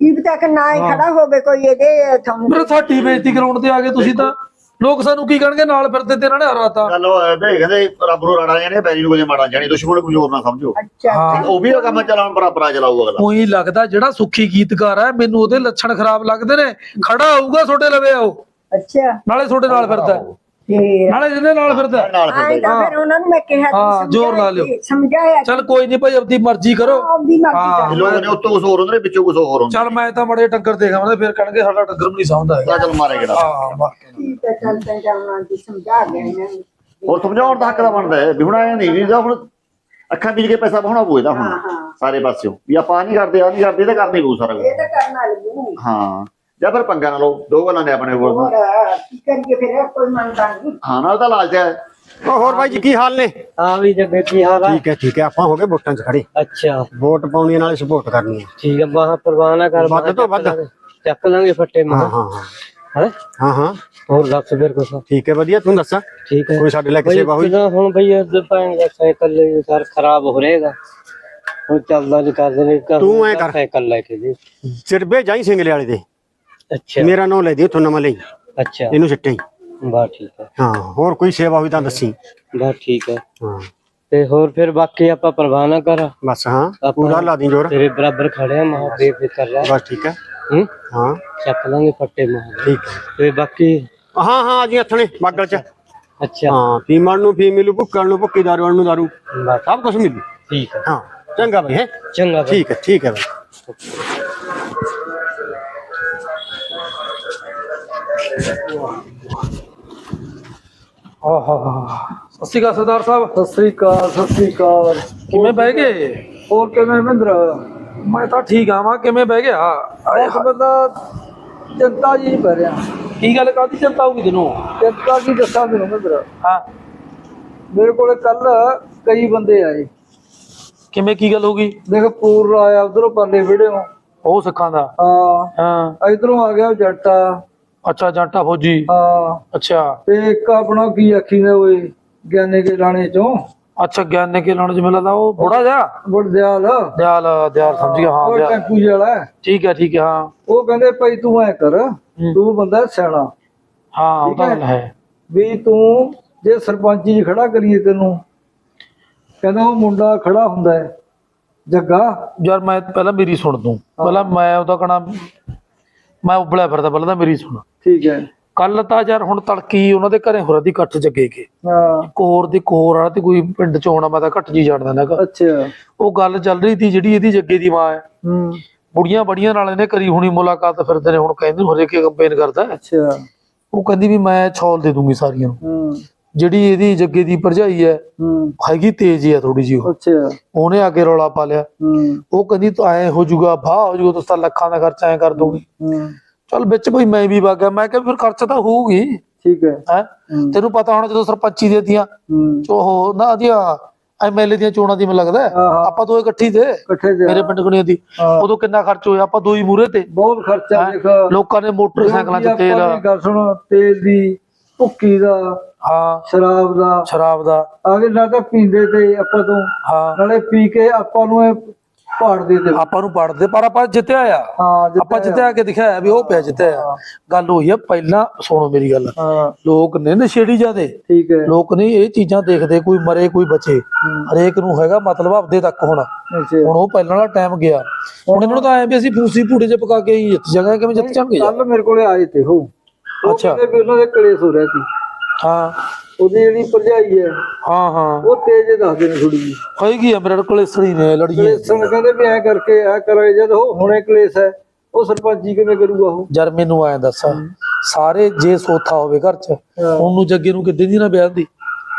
ਕੀ ਪਤਾ ਕਿ ਨਾ ਹੀ ਖੜਾ ਹੋਵੇ ਕੋਈ ਇਹਦੇ ਤੁਹਾਨੂੰ ਮੇਰੇ ਸਾਡੀ ਬੇਇੱਜ਼ਤੀ ਕਰਾਉਣ ਤੇ ਆ ਗਏ ਤੁਸੀਂ ਤਾਂ। ਲੋਕ ਸਾਨੂੰ ਕੀ ਕਹਿਣਗੇ? ਨਾਲ ਫਿਰਦੇ ਤੇ ਇਹਨਾਂ ਨੇ ਹਰਾਤਾ ਗੱਲ ਉਹ ਕਹਿੰਦੇ ਰੱਬ ਨੂੰ ਰਾੜਾ ਜਾਣੇ ਬੈਰੀ ਨੂੰ ਕੋਈ ਮਾੜਾ ਜਾਣੀ ਦੁਸ਼ਮਣ ਨੂੰ ਕਮਜ਼ੋਰ ਨਾ ਸਮਝੋ। ਅੱਛਾ ਹਾਂ ਉਹ ਵੀ ਉਹ ਕੰਮ ਚਲਾਉਣ ਬਰਾਬਰ ਆ ਚਲਾਊ ਅਗਲਾ। ਉਹੀ ਲੱਗਦਾ ਜਿਹੜਾ ਸੁੱਖੀ ਗੀਤਕਾਰ ਹੈ ਮੈਨੂੰ ਉਹਦੇ ਲੱਛਣ ਖਰਾਬ ਲੱਗਦੇ ਨੇ। ਖੜਾ ਹੋਊਗਾ ਤੁਹਾਡੇ ਲਵੇ ਆਓ। ਅੱਛਾ। ਨਾਲੇ ਤੁਹਾਡੇ ਨਾਲ ਫਿਰਦਾ। ਨਾਲੇ ਜਿਹਦੇ ਨਾਲ ਫਿਰਦਾ ਹੈ। ਨਾਲ ਆਏ ਫਿਰ ਤਾਂ। ਫਿਰ ਉਹਨਾਂ ਨੂੰ ਮੈਂ ਕਿਹਾ ਹਾਂ, ਤੂੰ ਜ਼ੋਰ ਲਾ ਲਿਓ। ਸਮਝਾਇਆ- ਸਮਝਾਇਆ ਚੱਲ ਕੋਈ ਨਹੀਂ ਭਾਈ ਆਪਦੀ ਮਰਜ਼ੀ ਕਰੋ। ਆਪਦੀ ਮਰਜ਼ੀ ਹਾਂ। ਲੋਕ ਨੇ ਉੱਤੋਂ ਕੁਝ ਹੋਰ ਹੁੰਦੇ ਨੇ ਵਿੱਚੋਂ ਕੁਝ ਹੋਰ ਹੁੰਦਾ ਚੱਲ ਮੈਂ ਤਾਂ ਮੜੇ ਟੱਕਰ ਦੇਖਾਂ ਫਿਰ ਕਹਿਣਗੇ ਸਾਡਾ ਟੱਕਰ ਵੀ ਨਹੀਂ ਸਮਝਦਾ ਹੈਗਾ। ਚੱਲ ਮਾਰੇ ਕਿਹੜਾ। ਹਾਂ ਵਾਹ। ਠੀਕ ਹੈ ਚੱਲ ਤੈਨੂੰ ਜਾਣਾ ਦੀ ਸਮਝਾ ਗਿਆ ਇਹਨਾਂ ਨੂੰ ਹੋਰ ਸਮਝਾਉਣ ਦਾ ਹੱਕ ਦਾ ਬਣਦਾ ਹੈ ਵੀ ਹੁਣ ਆਇਆ ਨਹੀਂ ਵੀ ਹੁਣ ਅੱਖਾਂ ਬੀਜ ਕੇ ਪੈਸਾ ਬਹਾਉਣਾ ਪਊ ਇਹਦਾ ਹੁਣ ਹਾਂ ਹਾਂ। ਸਾਰੇ ਪਾਸਿਓਂ। ਵੀ ਆਪਾਂ ਆਹ ਨਹੀਂ ਕਰਦੇ ਆ ਨਹੀਂ ਕਰਦੇ ਤਾਂ ਕਰਨੀ ਪਊ ਸਾਰਾ ਇਹ ਤਾਂ ਕਰਨਾ ਲੱਗੂ ਹਾਂ। ਜਾਂ ਫਿਰ ਪੰਗਾ ਨਾ ਲਓ ਦੋ ਗੱਲਾਂ ਨੇ ਆਪਣੇ ਕੋਲ। ਹੋਰ ਕੀ ਕਰੀਏ ਫਿਰ? ਕੋਈ ਮੰਨਦਾ ਨਹੀਂ। ਹਾਂ ਨਾਲ ਤਾਂ ਲਾਲਚ ਹੈ। ਉਹ ਹੋਰ ਬਾਈ ਜੀ ਕੀ ਹਾਲ ਨੇ? ਹਾਂ ਵੀ ਜੱਗੇ ਕੀ ਹਾਲ ਆ? ਠੀਕ ਹੈ ਠੀਕ ਹੈ। ਆਪਾਂ ਹੋ ਗਏ ਵੋਟਾਂ 'ਚ ਖੜੇ। ਅੱਛਾ। ਵੋਟ ਪਾਉਣੀ ਹੈ, ਨਾਲੇ ਸਪੋਰਟ ਕਰਨੀ ਹੈ। ਠੀਕ ਹੈ ਬਾਹਾਂ ਪਰਵਾਹ ਨਾ ਕਰ ਵੱਧ ਤੋਂ ਵੱਧ। ਚੱਕ ਲਾਂਗੇ ਫੱਟੇ ਹਾਂ ਮਾ ਹਾਂ ਹਾਂ। ਹੈ? ਹਾਂ ਹਾਂ। ਹੋਰ ਦੱਸ ਫਿਰ ਕੁਛ। ਠੀਕ ਹੈ ਵਧੀਆ। ਤੂੰ ਦੱਸ? ਠੀਕ ਹੈ। ਕੋਈ ਸਾਡੇ ਲਈ ਬਈ ਸੇਵਾ ਹੋਈ? ਕਿਦਾਂ ਹੁਣ ਬਈ ਅੱਜ ਪਾਣ ਦਾ ਸਾਈਕਲ ਸਰ ਖਰਾਬ ਹੋ ਰਹੇਗਾ ਹੁਣ ਚੱਲਦਾ ਨਹੀਂ ਕਰਦੇ ਨੇ ਤੂੰ ਐਂ ਕਰ। ਸਾਈਕਲ ਲੈ ਕੇ ਜੀ। ਚਿਰਬੇ ਜਾਈ ਸਿੰਗਲੇ ਵਾਲੇ ਦੇ। ਅੱਛਾ। ਮੇਰਾ ਨਾਂ ਲੈ ਨਵਾਂ ਲਈ। ਅੱਛਾ। ਇਹਨੂੰ ਸਿੱਟੇ ਬਾ ਠੀਕ ਹੈ। ਹਾਂ ਹੋਰ ਕੋਈ ਸੇਵਾ ਹੋਈ ਤਾਂ ਦੱਸੀ। ਬਾ ਠੀਕ ਹੈ। ਹਾਂ। ਤੇ ਹੋਰ ਫਿਰ ਬਾਕੀ ਆਪਾਂ ਪਰਵਾਹ ਨਾ ਕਰ। ਬਸ ਹਾਂ। ਪੂਰਾ ਲਾ ਦੀ ਜੋਰ। ਤੇਰੇ ਬਰਾਬਰ ਖੜੇ ਆ ਮਹਾ ਬੇਫਿਕਰ ਰਹਿ। ਬਸ ਠੀਕ ਹੈ। ਹੂੰ? ਹਾਂ। ਚੱਕ ਲਾਂਗੇ ਫੱਟੇ ਮਹਾ। ਠੀਕ। ਤੇ ਬਾਕੀ ਹਾਂ ਹਾਂ ਜੀ ਹੱਥਣੇ ਬਾਗਲ 'ਚ। ਅੱਛਾ। ਹਾਂ ਪੀਮਣ ਨੂੰ ਫੀ ਮਿਲੂ ਭੁੱਕਣ ਨੂੰ ਭੁੱਕੀ ਦਾਰੂ ਨੂੰ ਦਾਰੂ। ਸਭ ਕੁਝ ਮਿਲੂ। ਠੀਕ ਹੈ। ਹਾਂ ਚੰਗਾ ਬਈ ਹੈ। ਚੰਗਾ। ਠੀਕ ਹੈ ਠੀਕ ਹੈ ਬਈ। ਆਹਾ ਸਤਿ ਸ਼੍ਰੀ ਅਕਾਲ ਸਰਦਾਰ ਸਾਹਿਬ। ਸਤਿ ਸ੍ਰੀ ਅਕਾਲ ਸਤਿ ਸ੍ਰੀ ਅਕਾਲ। ਕਿਵੇਂ ਬਹਿ ਗਏ? ਹੋਰ ਕਿਵੇਂ ਮਹਿੰਦਰ? ਮੈਂ ਤਾਂ ਠੀਕ ਆਵਾਂ ਕਿਵੇਂ ਬਹਿ ਗਿਆ? ਆਏ ਬੰਦਾ ਚਿੰਤਾ ਜੀ ਰਿਹਾ। ਕੀ ਗੱਲ ਕਾਦੀ ਚਿੰਤਾ ਹੋਊਗੀ ਤੈਨੂੰ? ਚਿੰਤਾ ਕੀ ਦੱਸਾਂ ਤੈਨੂੰ ਮਹਿੰਦਰ? ਹਾਂ। ਮੇਰੇ ਕੋਲੇ ਕੱਲ ਕਈ ਬੰਦੇ ਆਏ। ਕਿਵੇਂ ਕੀ ਗੱਲ ਹੋ ਗਈ? ਦੇਖ ਪੂਰ ਆਇਆ ਉਧਰੋਂ ਪਰਲੇ ਵਿੜਿਓ ਉਹ ਸਿੱਖਾਂ ਦਾ। ਹਾਂ। ਹਾਂ। ਇਧਰੋਂ ਆ ਗਿਆ ਜੱਟਾ। ਅੱਛਾ ਜਾਂਟਾ ਫੌਜੀ? ਹਾਂ। ਅੱਛਾ। ਤੇ ਇੱਕ ਆਪਣਾ ਕੀ ਆਖੀ ਨੇ ਓਏ ਗਿਆਨੇ ਕੇ ਰਾਣੇ ਚੋਂ? ਅੱਛਾ ਗਿਆਨੇ ਕੇ ਲਾਉਣ ਚ ਮਿਲਦਾ ਉਹ ਬੁੜਾ ਜਾ ਬੁੜਦਿਆਲ ਦਿਆਲ। ਦਿਆਲ ਸਮਝ ਗਿਆ ਹਾਂ ਦਿਆਲ। ਟੈਂਪੂ ਜਿਹਾ ਵਾਲਾ ਹੈ। ਠੀਕ ਹੈ ਠੀਕ ਹੈ ਹਾਂ। ਉਹ ਕਹਿੰਦੇ ਭਾਈ ਤੂੰ ਐ ਕਰ ਤੂੰ ਬੰਦਾ ਸਿਆਣਾ। ਹਾਂ ਉਹ ਤਾਂ ਹੈ। ਵੀ ਤੂੰ ਜੇ ਸਰਪੰਚੀ 'ਚ ਖੜਾ ਕਰੀਏ ਤੈਨੂੰ ਕਹਿੰਦਾ ਉਹ ਮੁੰਡਾ ਖੜਾ ਹੁੰਦਾ ਹੈ ਜੱਗਾ। ਯਾਰ ਮੈਂ ਪਹਿਲਾਂ ਮੇਰੀ ਸੁਣ ਤੂੰ। ਪਹਿਲਾਂ ਮੈਂ ਉਹਦਾ ਕਹਣਾ ਮੈਂ ਉਬਲਿਆ ਫਿਰਦਾ ਪਹਿਲਾਂ ਤਾਂ ਮੇਰੀ ਸੁਣ। ਠੀਕ ਹੈ। ਕੱਲ ਤਾਂ ਯਾਰ ਹੁਣ ਤੜਕੀ ਉਹਨਾਂ ਦੇ ਘਰੇ ਹੋਰਾਂ ਦੀ ਕੱਟ ਜੱਗੇ ਕੇ ਹਾਂ ਕੋਰ ਦੀ ਕੋਰ ਵਾਲਾ ਤੇ ਕੋਈ ਪਿੰਡ ਚ ਆਉਣਾ ਮੈਂ ਤਾਂ ਘੱਟ ਜੀ ਜਾਣਦਾ ਨਾ ਗਾ। ਅੱਛਾ। ਉਹ ਗੱਲ ਚੱਲ ਰਹੀ ਸੀ ਜਿਹੜੀ ਇਹਦੀ ਜੱਗੇ ਦੀ ਮਾਂ ਹੈ। ਹੂੰ। ਬੁੜੀਆਂ ਬੜੀਆਂ ਨਾਲ ਇਹਨੇ ਕਰੀ ਹੋਣੀ ਮੁਲਾਕਾਤ ਫਿਰਦੇ ਨੇ ਹੁਣ ਕਹਿੰਦੇ ਨੂੰ ਹਰੇਕ ਕੰਪੇਨ ਕਰਦਾ। ਅੱਛਾ। ਉਹ ਕਹਿੰਦੀ ਵੀ ਮੈਂ ਛੋਲ ਦੇ ਦੂੰਗੀ ਸਾਰੀਆਂ ਨੂੰ। ਹੂੰ। ਜਿਹੜੀ ਇਹਦੀ ਜੱਗੇ ਦੀ ਭਰਜਾਈ ਹੈ ਹੂੰ। ਹੈਗੀ ਤੇਜ਼ ਹੀ ਆ ਥੋੜੀ ਜਿਹੀ ਉਹ। ਅੱਛਾ। ਉਹਨੇ ਆ ਕੇ ਰੌਲਾ ਪਾ ਲਿਆ। ਹੂੰ। ਉਹ ਕਹਿੰਦੀ ਤੂੰ ਐ ਹੋ ਜਾਊਗਾ ਬਾਹ ਹੋ ਜਾਊਗਾ ਤੁਸੀਂ ਤਾਂ ਲੱਖਾਂ ਦਾ ਖਰਚਾ ਐ ਕਰ ਦੋਗੇ ਹੂੰ। ਚੱਲ ਵਿੱਚ ਭਈ ਮੈਂ ਵੀ ਵਗ ਗਿਆ। ਮੈਂ ਕਿਹਾ ਫਿਰ ਖਰਚਾ ਤਾਂ ਹੋਊਗੀ। ਠੀਕ ਹੈ। ਹੈ? ਹੂੰ। ਤੈਨੂੰ ਪਤਾ ਹੋਣਾ ਜਦੋਂ ਸਰਪੰਚੀ ਦੇ ਦੀਆਂ ਹੂੰ। ਉਹ ਨਾ ਦੀਆਂ ਐਮਐਲਏ ਦੀਆਂ ਚੋਣਾਂ ਦੀ ਮੈਨੂੰ ਲੱਗਦਾ ਹੈ। ਹਾਂ, ਹਾਂ। ਆਪਾਂ ਦੋ ਇਕੱਠੀ ਤੇ। ਇਕੱਠੇ ਮੇਰੇ ਪਿੰਡ ਗੁਣੀਆਂ ਦੀ। ਹਾਂ। ਉਦੋਂ ਕਿੰਨਾ ਖਰਚ ਹੋਇਆ? ਆਪਾਂ ਦੋ ਹੀ ਮੂਰੇ ਤੇ। ਬਹੁਤ ਖਰਚਾ ਹੈਂ? ਦੇਖ। ਲੋਕਾਂ ਨੇ ਮੋਟਰਸਾਈਕਲਾਂ 'ਚ ਤੇਲ। ਗੱਲ ਸੁਣੋ ਤੇਲ ਦੀ ਭੁੱਕੀ ਦਾ। ਹਾਂ। ਸ਼ਰਾਬ ਦਾ। ਸ਼ਰਾਬ ਦਾ। ਆਗੇ ਨਾ ਤਾਂ ਪੀਂਦੇ ਤੇ ਆਪਾਂ ਤੋਂ। ਹਾਂ। ਨਾਲੇ ਪੀ ਕੇ ਆਪਾਂ ਨੂੰ ਇਹ ਪਾੜਦੇ ਤੇ ਆਪਾਂ ਨੂੰ ਪੜਦੇ ਪਰ ਆਪਾਂ ਜਿੱਤਿਆ ਆ। ਹਾਂ ਆਪਾਂ ਜਿੱਤਿਆ ਕੇ ਦਿਖਾਇਆ ਵੀ ਉਹ ਪਿਆ ਜਿੱਤਿਆ ਆ। ਗੱਲ ਹੋਈ ਆ ਪਹਿਲਾਂ ਸੁਣੋ ਮੇਰੀ ਗੱਲ। ਲੋਕ ਨੇ ਨਸ਼ੇੜੀ ਜਾਦੇ ਠੀਕ ਹੈ। ਲੋਕ ਨਹੀਂ ਇਹ ਚੀਜ਼ਾਂ ਦੇਖਦੇ ਕੋਈ ਮਰੇ ਕੋਈ ਬਚੇ। ਹਰੇਕ ਨੂੰ ਹੈਗਾ ਮਤਲਬ ਆਪਦੇ ਤੱਕ ਹੋਣਾ। ਹੁਣ ਉਹ ਪਹਿਲਾਂ ਵਾਲਾ ਟਾਈਮ ਗਿਆ। ਹੁਣ ਇਹਨਾਂ ਨੂੰ ਤਾਂ ਐ ਵੀ ਅਸੀਂ ਫੂਸੀ ਪੂੜੇ 'ਚ ਪਕਾ ਕੇ ਜਿੱਤ ਜਾਗਾ ਕਿਵੇਂ ਜਿੱਤ ਜਾਣਗੇ? ਕੱਲ ਮੇਰੇ ਕੋਲੇ ਆਏ ਤੇ ਹੋ। ਅੱਛਾ। ਉਹਨਾਂ ਦੇ ਕਲੇਸ਼ ਹੋ ਰਿਹਾ ਸੀ। ਹਾਂ। ਉਹਦੀ ਜਿਹੜੀ ਭਰਜਾਈ ਹੈ ਹਾਂ ਹਾਂ। ਉਹ ਤੇਜ ਦੱਸਦੇ ਨੇ ਥੋੜੀ ਜੀ ਹੋਏਗੀ ਆ ਮੇਰੇ ਕੋਲ ਸੜੀ ਨੇ ਲੜੀਏ। ਕਲੇਸ਼ਣ ਕਹਿੰਦੇ ਵੀ ਐ ਕਰਕੇ ਐ ਕਰੇ ਜਦ ਉਹ ਹੁਣੇ ਕਲੇਸ਼ ਹੈ ਉਹ ਸਰਪੰਚੀ ਕਿਵੇਂ ਕਰੂਗਾ ਉਹ? ਜਰ ਮੈਨੂੰ ਐਂ ਦੱਸ ਸਾਰੇ ਜੇ ਸੋਥਾ ਹੋਵੇ ਘਰ 'ਚ ਉਹਨੂੰ ਜੱਗੇ ਨੂੰ ਕਿੱਦਾਂ ਦੀ ਨਾ ਵਿਆਹ ਦੀ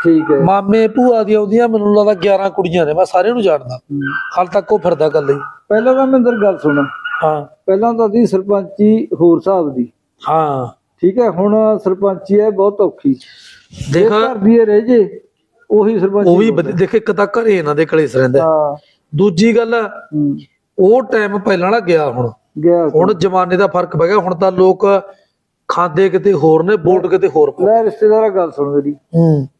ਠੀਕ ਹੈ। ਮਾਮੇ ਭੂਆ ਦੀਆਂ ਉਹਦੀਆਂ ਮੈਨੂੰ ਲੱਗਦਾ 11 ਕੁੜੀਆਂ ਨੇ ਮੈਂ ਸਾਰਿਆਂ ਨੂੰ ਜਾਣਦਾ। ਹਾਲ ਤੱਕ ਉਹ ਫਿਰਦਾ ਗੱਲ ਹੀ। ਪਹਿਲਾਂ ਤਾਂ ਮਹਿੰਦਰ ਗੱਲ ਸੁਣ। ਹਾਂ। ਪਹਿਲਾਂ ਤਾਂ ਦੀ ਸਰਪੰਚੀ ਹੋਰ ਹਿਸਾਬ ਦੀ। ਹਾਂ। ਠੀਕ ਹੈ ਹੁਣ ਸਰਪੰਚੀ ਹੈ ਬਹੁਤ ਔਖੀ। ਜੇ ਦੇਖ। ਘਰ ਦੀ ਇਹ ਰਹਿ ਜੇ ਉਹੀ ਸਰਪੰਚੀ ਉਹ ਵੀ ਦੇਖ ਇੱਕ ਤਾਂ ਘਰੇ ਇਹਨਾਂ ਦੇ ਕਲੇਸ਼ ਰਹਿੰਦਾ। ਹਾਂ। ਦੂਜੀ ਗੱਲ ਉਹ ਟਾਈਮ ਪਹਿਲਾਂ ਵਾਲਾ ਗਿਆ ਹੁਣ। ਗਿਆ ਹੁਣ ਜ਼ਮਾਨੇ ਦਾ ਫ਼ਰਕ ਪੈ ਗਿਆ ਹੁਣ ਤਾਂ ਲੋਕ ਖਾਂਦੇ ਕਿਤੇ ਹੋਰ ਨੇ ਵੋਟ ਕਿਤੇ ਹੋਰ ਪਾਉਂਦੇ। ਲੈ ਰਿਸ਼ਤੇਦਾਰਾ ਗੱਲ ਸੁਣ ਮੇਰੀ।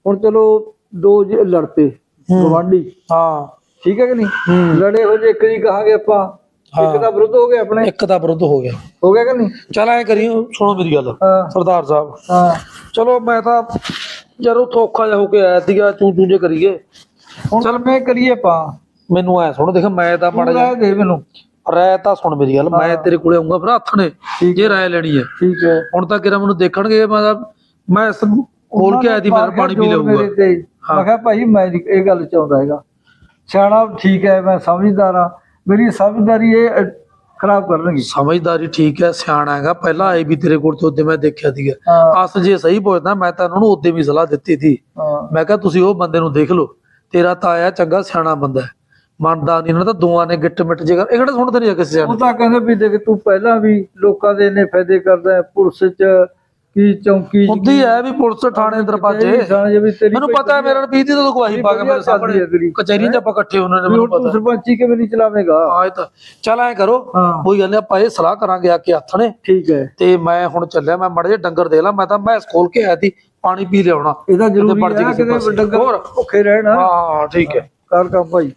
ਹੁਣ ਚਲੋ ਦੋ ਜੇ ਲੜ ਪਏ ਗਵਾਂਢੀ ਹਾਂ। ਠੀਕ ਹੈ ਕਿ ਨਹੀਂ। ਲੜੇ ਹੋ ਜੇ ਇੱਕ ਦੀ ਕਹਾਂਗੇ ਆਪਾਂ। ਇੱਕ ਦਾ ਵਿਰੁੱਧ ਹੋ ਗਿਆ ਆਪਣੇ? ਇੱਕ ਦਾ ਵਿਰੁੱਧ ਹੋ ਗਿਆ ਹੋ ਗਿਆ ਕਿ ਨਹੀਂ? ਚਲ ਐ ਕਰੀ ਸੁਣੋ ਮੇਰੀ ਗੱਲ ਸਰਦਾਰ ਸਾਹਿਬ। ਹਾਂ। ਚਲੋ ਮੈਂ ਤਾਂ ਜਦੋਂ ਧੋਖਾ ਜਿਹਾ ਹੋ ਕੇ ਆਇਆ ਸੀਗਾ ਚੂੰ ਚੂੰ ਜੇ ਕਰੀਏ। ਹੁਣ ਚਲ ਮੈਂ ਕਰੀਏ ਆਪਾਂ? ਮੈਨੂੰ ਐ ਸੁਣ ਦੇਖ ਮੈਂ ਤਾਂ ਮਾੜਾ ਲੈ ਦੇ ਮੈਨੂੰ। ਰਾਇ ਤਾਂ ਸੁਣ ਮੇਰੀ ਗੱਲ ਮੈਂ ਤੇਰੇ ਕੋਲੇ ਆਉਂਗਾ ਫਿਰ ਹੱਥ ਨੇ ਜੇ ਰਾਇ ਲੈਣੀ ਹੈ। ਠੀਕ ਹੈ। ਹੁਣ ਤਾਂ ਕਿਰਾ ਮੈਨੂੰ ਦੇਖਣਗੇ ਮੈਂ ਤਾਂ ਮੈਂ ਇਸ ਨੂੰ ਖੋਲ ਕੇ ਆਇਆ ਤਾਂ ਪਾਣੀ ਪੀ ਲਊਗਾ। ਮੈਂ ਕਿਹਾ ਭਾਈ ਮੈਂ ਇਹ ਗੱਲ ਚਾਹੁੰਦਾ ਹੈਗਾ। ਸਿਆਣਾ ਠੀਕ ਹੈ ਮੈਂ ਸਮਝਦਾਰ ਆ ਮੇਰੀ ਸਮਝਦਾਰੀ ਇਹ ਅ, ਖਰਾਬ ਕਰਨਗੀ। ਸਮਝਦਾਰੀ ਠੀਕ ਹੈ ਸਿਆਣਾ ਹੈਗਾ। ਪਹਿਲਾਂ ਆਏ ਵੀ ਤੇਰੇ ਕੋਲ ਤੋਂ ਉਹਦੇ ਮੈਂ ਦੇਖਿਆ ਸੀਗਾ। ਹਾਂ। ਅਸ ਜੇ ਸਹੀ ਪੁੱਛਦਾ ਮੈਂ ਤਾਂ ਉਹਨਾਂ ਨੂੰ ਉਹਦੇ ਵੀ ਸਲਾਹ ਦਿੱਤੀ ਸੀ। ਹਾਂ। ਮੈਂ ਕਿਹਾ ਤੁਸੀਂ ਉਹ ਬੰਦੇ ਨੂੰ ਦੇਖ ਲਓ। ਤੇਰਾ ਤਾਇਆ ਚੰਗਾ ਸਿਆਣਾ ਬੰਦਾ ਹੈ। ਮੰਨਦਾ ਨਹੀਂ ਇਹਨਾਂ ਤਾਂ ਦੋਆਂ ਨੇ ਗਿੱਟ ਮਿੱਟ ਜੇ ਕਰ ਇਹ ਕਿਹੜਾ ਸੁਣਦੇ ਨਹੀਂ ਕਿਸੇ ਉਹ ਜਾਣ ਤਾਂ ਕਹਿੰਦੇ ਵੀ ਦੇਖ ਤੂੰ ਪਹਿਲਾਂ ਵੀ ਲੋਕਾਂ ਦੇ ਇੰਨੇ ਫਾਇਦੇ ਕਰਦਾ ਹੈ ਪੁਲਿਸ ਚ ਕੀ ਚੌਂਕੀ ਹੁੰਦੀ ਹੈ ਵੀ ਪੁਲਿਸ ਥਾਣੇ ਦਰਵਾਜ਼ੇ ਮੈਨੂੰ ਪਤਾ ਹੈ ਮੇਰਾ ਰਣਪੀਤ ਦੀ ਤਾਂ ਗਵਾਹੀ ਪਾ ਕੇ ਮੇਰੇ ਸਾਹਮਣੇ। ਕਚਹਿਰੀਆਂ 'ਚ ਆਪਾਂ ਇਕੱਠੇ ਉਹਨਾਂ ਨੇ ਮੈਨੂੰ ਹੁਣ ਪਤਾ। ਸਰਪੰਚੀ ਕਿਵੇਂ ਨਹੀਂ ਚਲਾਵੇਂਗਾ? ਹਾਂ ਇਹ ਤਾਂ ਚੱਲ ਐ ਕਰੋ ਕੋਈ ਗੱਲ ਨੀ ਆਪਾਂ ਇਹ ਸਲਾਹ ਕਰਾਂਗੇ ਆ ਕੇ ਹੱਥ ਨੇ। ਠੀਕ ਹੈ। ਤੇ ਮੈਂ ਹੁਣ ਚੱਲਿਆ ਮੈਂ ਮੜ ਜੇ ਡੰਗਰ ਦੇ ਲਾ ਮੈਂ ਤਾਂ ਮੈਂ ਖੋਲ ਕੇ ਆਇਆ ਸੀ ਪਾਣੀ ਪੀ ਲਿਆਉਣਾ। ਇਹਦਾ ਜ਼ਰੂਰੀ ਹੈ ਕਿ। ਡੰਗਰ। ਭੁੱਖੇ ਰਹਿਣ ਹਾਂ ਠੀਕ ਹੈ। ਕਰ ਕੰਮ ਭਾਈ।